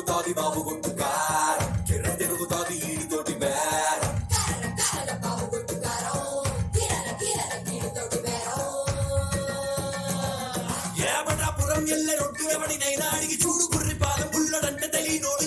తిరుగుతాది బాబు గుట్టు కారం. కిర్ర తిరుగుతాది ఈడితోటి బేరం. ఏమటాపురం ఎల్లె రొట్టు ఎవడినైనా అడిగి చూడు గుర్రి పాదం బుల్లడంటే తెలియనోడు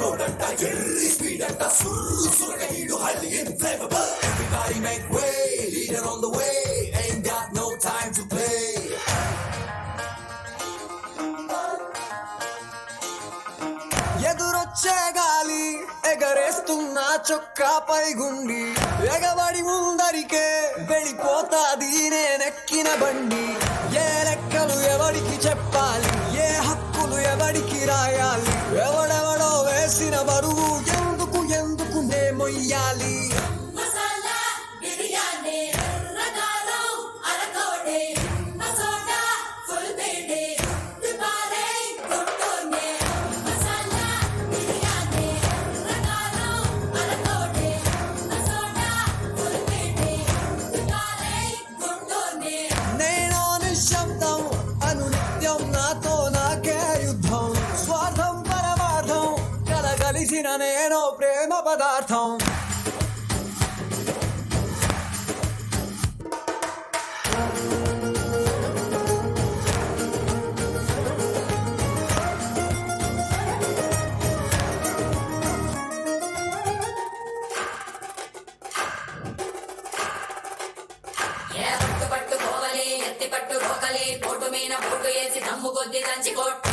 నోడంట ఎర్రి స్పీడ్ అంట సుర్రు సురగ ఈడు highly inflammable everybody make way leader on the way ain't got no time to play ఎదురొచ్చే గాలి ఎగరేస్తున్న చొక్కాపై గుండి ఎగబడి ముందరికే వెళ్ళిపోతాది నేనెక్కిన బండి. ఏ లెక్కలు ఎవడికి చెప్పాలి? ఏ హక్కులు ఎవడికి రాయాలి? ఎవడెవడో వేసిన బరువు ఎందుకు ఎందుకు నే కలగలిసిన నేను ప్రేమ పదార్థం. ఏ పట్టు పట్టు కోవలి ఎత్తి పట్టు రోకలి పోటు మీన పోటు వేసి దమ్ము కొద్ది దంచి కొట్టు.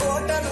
ಕೋಟನು